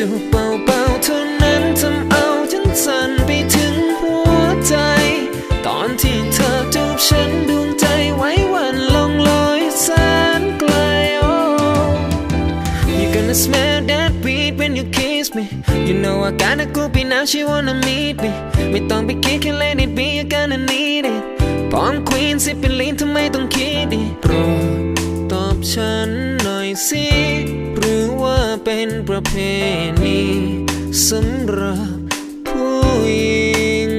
จูบเบาๆเท่านั้นทำเอาฉันสั่นไปถึงหัวใจ ตอนที่เธอจูบฉันดวงใจไว้วันลองลอยแสนไกล oh You're gonna smell that weed when you kiss me You know I gotta go be now she wanna meet me ไม่ต้องไปคิดแค่ let it be you're gonna need it ปอมควีนสิเป็นลีนทำไมต้องคิดดิโปรดตอบฉันหน่อยสิ ประเพณีสำหรับผู้หญิง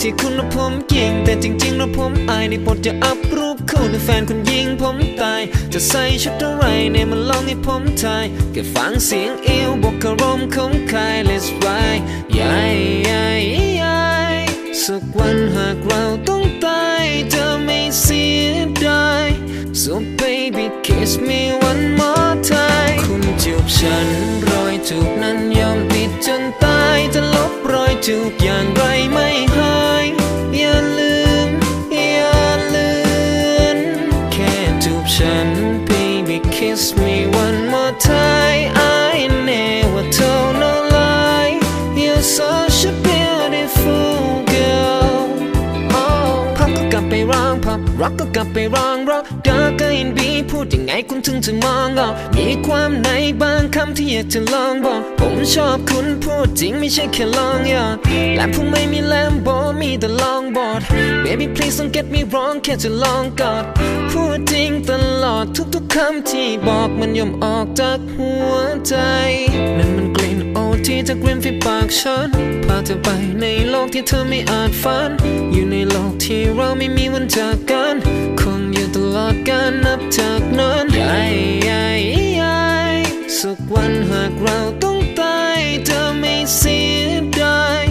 ที่คุณและผมยิง แต่จริงๆแล้วผมอายในบทจะอัพรูปคู่ในแฟนคุณยิงผมตาย จะใส่ชุดอะไรในมันลองให้ผมทายแค่ฟังเสียงเอวบวกคารมของใคร let's ride ยัยยัยยัยสักวันหากเราต้อง นั้นยอมติดจนตายจะลบรอยจูบอย่างไรไม่หายอย่าลืม อย่าลืมแค่จูบฉัน baby kiss me one more time I never told no lie you're such a beautiful ร็อกก็กลับไปร้องรอกดากก็อินบีพูดยังไงคุณถึงจะมองออกมีความในบางคำที่อยากจะลองบอก ผมชอบคุณพูดจริงไม่ใช่แค่ลองยอดและผมไม่มีแลมโบมีแต่ลองบอด baby please don't get me wrong แค่จะลองกอด พูดจริงตลอดทุกๆคำที่บอกมันย่อมออกจากหัวใจ จากริมฝีปากฉัน พาเธอไปในโลกที่เธอไม่อาจฝัน อยู่ในโลกที่เราไม่มีวันจากกัน คงอยู่ตลอดกาลนับจากนั้นยัยยัยยัยสักวันหากเราต้องตายจะไม่เสียดาย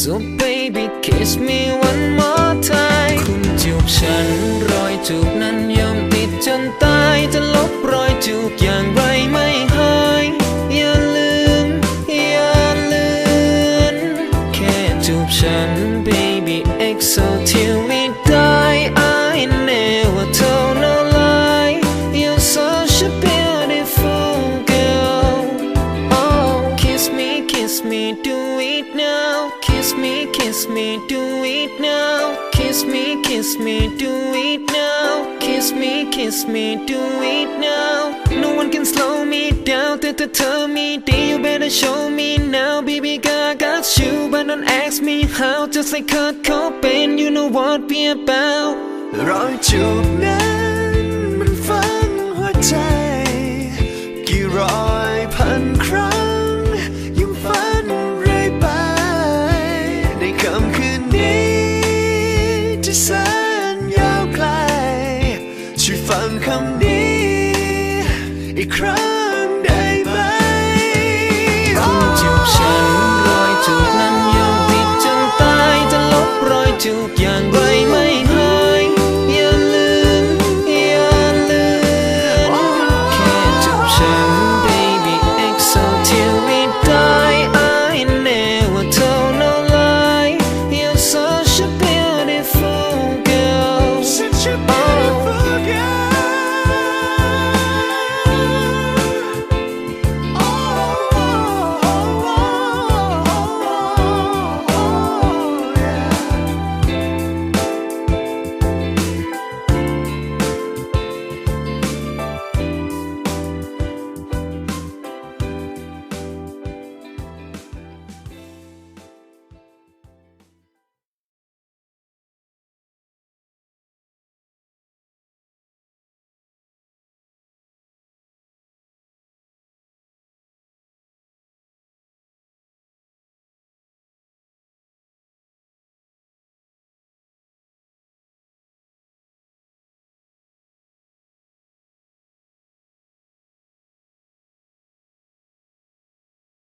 so baby kiss me one more time คุณจูบฉันรอยจูบนั้นยอมติดจนตายจะลบรอยจูบอย่างไร kiss me do it now kiss me kiss me do it now no one can slow me down แต่ถ้าเธอมีดี you better show me now baby girl I got you but don't ask me how just like Kurt Cobain you know what we about รอยจูบนั้น อี